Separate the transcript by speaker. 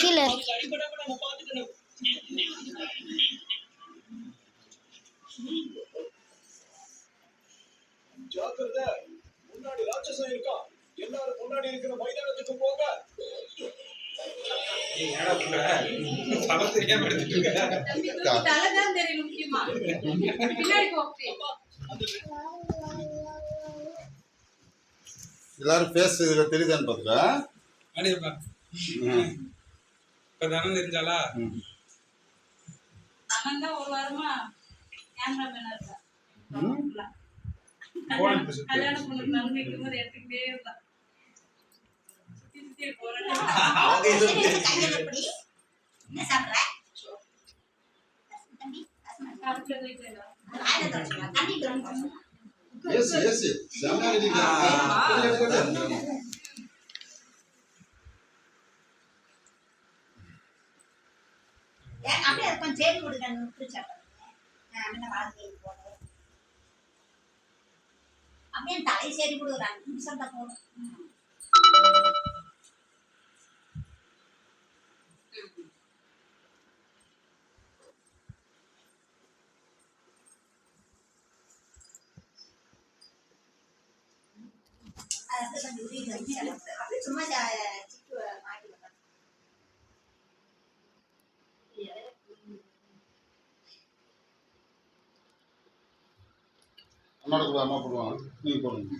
Speaker 1: கீழே.
Speaker 2: ஜாக்கிரதை. முன்னாடி ராட்சசம் இருக்கா? எல்லாரும் முன்னாடி இருக்கிற மைதானத்துக்கு போங்க.
Speaker 3: தெரியும்
Speaker 4: முக்கியமா. பின்னாடி
Speaker 5: எல்லாரும் பேச இதுல தெரியுதான்னு பாத்துக்கா.
Speaker 3: அடிப்பா இப்ப தானே தெரிஞ்சாலா
Speaker 4: ஒரு வாரமா
Speaker 6: என்ன ஏன் அப்படியே கொஞ்சம் சேர்த்து கொடுங்க முன்ன அப்படியே தலை சேரி கொடுக்குறாங்க. அஞ்சு நிமிஷம் தான் போதும் சும்மா
Speaker 5: அம்மா போடுவாங்க. நீங்க போடுங்க.